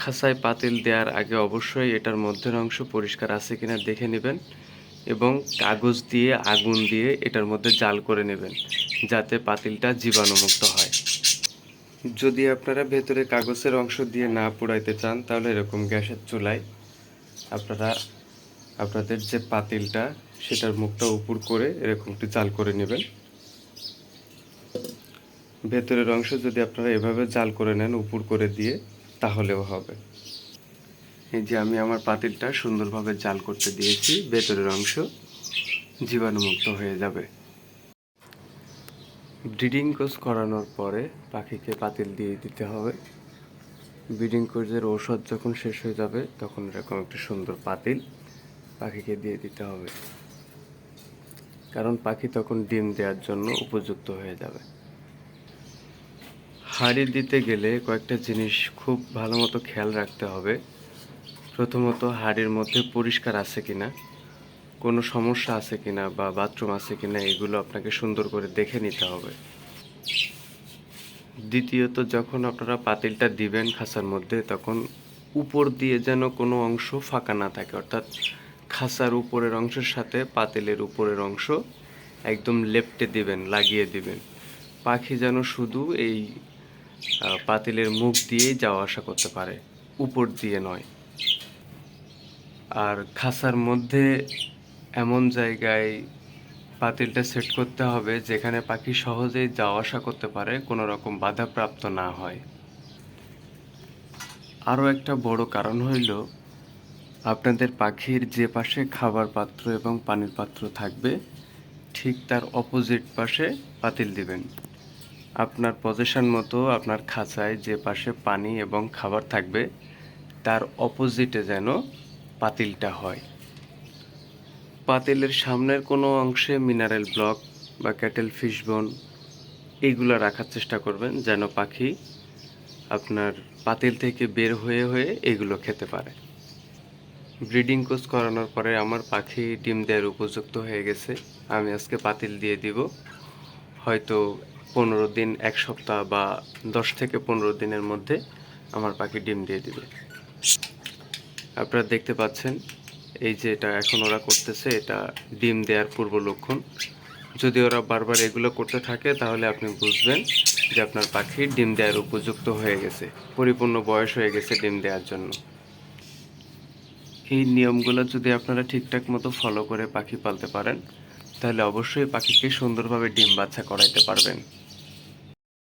খাঁচায় পাতিল দেওয়ার আগে অবশ্যই এটার মধ্যের অংশ পরিষ্কার আছে কিনা দেখে নেবেন এবং কাগজ দিয়ে, আগুন দিয়ে এটার মধ্যে জাল করে নেবেন যাতে পাতিলটা জীবাণুমুক্ত হয়। যদি আপনারা ভেতরে কাগজের অংশ দিয়ে না পোড়াইতে চান, তাহলে এরকম গ্যাসের চুলায় আপনারা, আপনাদের যে পাতিলটা সেটার মুখটা উপর করে এরকম একটু জাল করে নেবেন। ভেতরের অংশ যদি আপনারা এভাবে জাল করে নেন উপর করে দিয়ে তাহলেও হবে। এই যে আমি আমার পাতিলটা সুন্দরভাবে জাল করতে দিয়েছি, ভেতরের অংশ জীবাণুমুক্ত হয়ে যাবে। ব্রিডিং কোর্স করানোর পরে পাখিকে পাতিল দিয়ে দিতে হবে। ব্রিডিং কোর্সের ঔষধ যখন শেষ হয়ে যাবে, তখন এরকম একটা সুন্দর পাতিল পাখিকে দিয়ে দিতে হবে। কারণ পাখি তখন ডিম দেওয়ার জন্য উপযুক্ত হয়ে যাবে। হাঁড়ি দিতে গেলে কয়েকটা জিনিস খুব ভালো মতো খেয়াল রাখতে হবে। প্রথমত হাড়ির মধ্যে পরিষ্কার আছে কি না কোনো সমস্যা আছে কি না বা বাথরুম আছে কি না এগুলো আপনাকে সুন্দর করে দেখে নিতে হবে। দ্বিতীয়ত, যখন আপনারা পাতিলটা দিবেন খাঁচার মধ্যে, তখন উপর দিয়ে যেন কোনো অংশ ফাঁকা না থাকে। অর্থাৎ খাসার উপরের অংশের সাথে পাতিলের উপরের অংশ একদম লেপটে দিবেন, লাগিয়ে দিবেন। পাখি যেন শুধু এই পাতিলের মুখ দিয়ে যাওয়া আসা করতে পারে, উপর দিয়ে নয়। আর খাঁচার মধ্যে এমন জায়গায় পাতিলটা সেট করতে হবে যেখানে পাখি সহজেই যাওয়া আসা করতে পারে, কোনো রকম বাধাপ্রাপ্ত না হয়। আরও একটা বড় কারণ হইল, আপনাদের পাখির যে পাশে খাবার পাত্র এবং পানির পাত্র থাকবে, ঠিক তার অপোজিট পাশে পাতিল দিবেন। আপনার পজিশন মতো আপনার খাঁচায় যে পাশে পানি এবং খাবার থাকবে, তার অপোজিটে যেন পাতিলটা হয়। পাতিলের সামনের কোনো অংশে মিনারেল ব্লক বা ক্যাটেল ফিশ বোন এইগুলো রাখার চেষ্টা করবেন যেন পাখি আপনার পাতিল থেকে বের হয়ে হয়ে এগুলো খেতে পারে। ব্রিডিং কোর্স করানোর পরে আমার পাখি ডিম দেওয়ার উপযুক্ত হয়ে গেছে। আমি আজকে পাতিল দিয়ে দিব। হয়তো পনেরো দিন, এক সপ্তাহ বা দশ থেকে পনেরো দিনের মধ্যে আমার পাখি ডিম দিয়ে দিবে। আপনারা দেখতে পাচ্ছেন, এই যে এটা এখন ওরা করতেছে, এটা ডিম দেওয়ার পূর্ব লক্ষণ। যদি ওরা বারবার এগুলো করতে থাকে, তাহলে আপনি বুঝবেন যে আপনার পাখি ডিম দেওয়ার উপযুক্ত হয়ে গেছে, পরিপূর্ণ বয়স হয়ে গেছে ডিম দেওয়ার জন্য। এই নিয়মগুলো যদি আপনারা ঠিকঠাক মতো ফলো করে পাখি পালতে পারেন তাহলে অবশ্যই পাখিকে সুন্দরভাবে ডিম বাচ্চা করাইতে পারবেন।